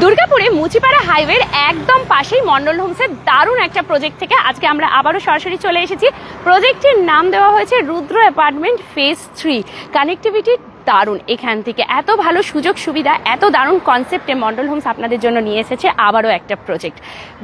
দুর্গাপুরে মুচিপাড়া হাইওয়ের একদম পাশেই মন্ডল হোমসের দারুণ একটা প্রজেক্ট থেকে আজকে আমরা আবারও সরাসরি চলে এসেছি। প্রজেক্টটির নাম দেওয়া হয়েছে Rudra apartment phase three connectivity দারুণ। এখান থেকে এত ভালো সুযোগ সুবিধা, এত দারুণ কনসেপ্টে মন্ডল হোমস আপনাদের জন্য নিয়ে এসেছে, আবারও একটা project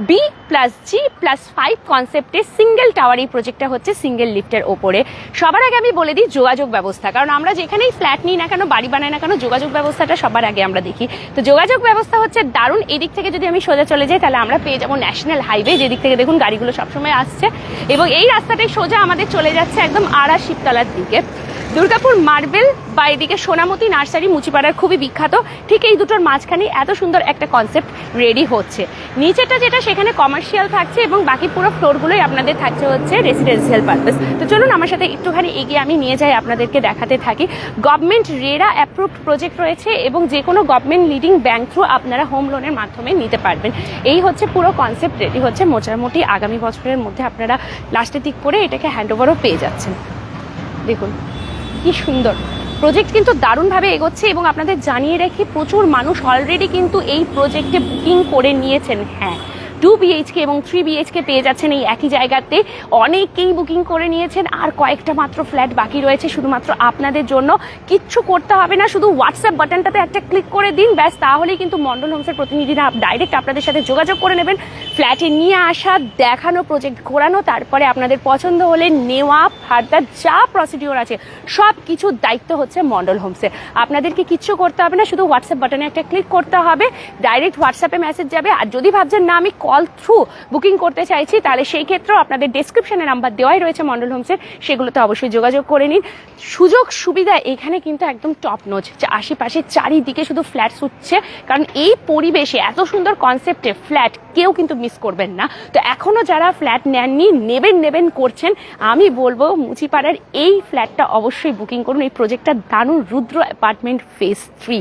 B plus G plus five কনসেপ্টে single tower এই প্রজেক্টটা হচ্ছে সিঙ্গেল লিফটের ওপরে। সবার আগে আমি বলে দিই যোগাযোগ ব্যবস্থা, কারণ আমরা যেখানেই ফ্ল্যাট নিই না কেন, বাড়ি বানাই না কেন, যোগাযোগ ব্যবস্থাটা সবার আগে আমরা দেখি। তো যোগাযোগ ব্যবস্থা হচ্ছে দারুণ। এদিক থেকে যদি আমি সোজা চলে যাই, তাহলে আমরা পেয়ে যাব ন্যাশনাল হাইওয়ে যেদিক থেকে দেখুন গাড়িগুলো সবসময় আসছে। এবং এই রাস্তাটাই সোজা আমাদের চলে যাচ্ছে একদম আড়া শিবতলার দিকে। দুর্গাপুর মার্বেল বা এদিকে সোনামতি নার্সারি মুচিপাড়ার খুবই বিখ্যাত। ঠিক এই দুটোর মাঝখানে এত সুন্দর একটা কনসেপ্ট রেডি হচ্ছে। নিচেটা যেটা, সেখানে কমার্শিয়াল থাকছে এবং বাকি পুরো ফ্লোরগুলোই আপনাদের থাকছে হচ্ছে রেসিডেন্সিয়াল পারপাস তো চলুন, আমার সাথে একটুখানি এগিয়ে আমি নিয়ে যাই আপনাদেরকে দেখাতে থাকি। গভর্নমেন্ট রেরা অ্যাপ্রুভড প্রজেক্ট রয়েছে এবং যে কোনো গভর্নমেন্ট লিডিং ব্যাংক থ্রু আপনারা হোম লোনের মাধ্যমে নিতে পারবেন। এই হচ্ছে পুরো কনসেপ্ট রেডি হচ্ছে। মোটামুটি আগামী বছরের মধ্যে আপনারা লাস্টের দিক করে এটাকে হ্যান্ড ওভারও পেয়ে যাচ্ছেন। দেখুন। কি সুন্দর। প্রজেক্ট কিন্তু দারুণভাবে এগোচ্ছে এবং আপনাদের জানিয়ে রাখি, প্রচুর মানুষ অলরেডি কিন্তু এই প্রজেক্টে বুকিং করে নিয়েছেন। হ্যাঁ। টু বিএইচকে এবং থ্রি বিএইচকে পেয়ে যাচ্ছেন এই একই জায়গাতে। অনেকেই বুকিং করে নিয়েছেন, আর কয়েকটা মাত্র ফ্ল্যাট বাকি রয়েছে, শুধুমাত্র আপনাদের জন্য। কিচ্ছু করতে হবে না, শুধু হোয়াটসঅ্যাপ বাটনটাতে একটা ক্লিক করে দিন, ব্যাস, তাহলেই কিন্তু মন্ডল হোমসের প্রতিনিধিরা ডাইরেক্ট আপনাদের সাথে যোগাযোগ করে নেবেন। ফ্ল্যাটে নিয়ে আসা, দেখানো প্রজেক্ট ঘোরানো, তারপরে আপনাদের পছন্দ হলে নেওয়া, ফার্দার যা প্রসিডিওর আছে সব কিছুর দায়িত্ব হচ্ছে মন্ডল হোমসের আপনাদেরকে কিচ্ছু করতে হবে না, শুধু হোয়াটসঅ্যাপ বাটনে একটা ক্লিক করতে হবে ডাইরেক্ট হোয়াটসঅ্যাপে মেসেজ যাবে। আর যদি ভাবছেন, না, আমি কল থ্রু বুকিং করতে চাইছি, তাহলে সেই ক্ষেত্রেও আপনাদের ডেসক্রিপশনে নাম্বার দেওয়াই রয়েছে মন্ডল হোমসের সেগুলোতে অবশ্যই যোগাযোগ করে নিন। সুযোগ সুবিধা এখানে কিন্তু একদম টপ নোচ আশেপাশে চারিদিকে শুধু ফ্ল্যাট উঠছে, কারণ এই পরিবেশে এত সুন্দর কনসেপ্টে ফ্ল্যাট কেউ কিন্তু মিস করবেন না। তো এখনও যারা ফ্ল্যাট নেননি, নেবেন নেবেন করছেন, আমি বলব মুচিপাড়ার এই ফ্ল্যাটটা অবশ্যই বুকিং করুন। এই প্রজেক্টটা দারুণ Rudra apartment phase three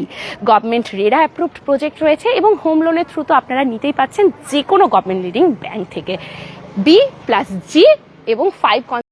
government RERA approved project রয়েছে এবং হোম লোনের থ্রু তো আপনারা নিতেই পাচ্ছেন। যে কোনো গভর্নমেন্ট লিডিং ব্যাংক থেকে। বি প্লাস জি এবং ফাইভ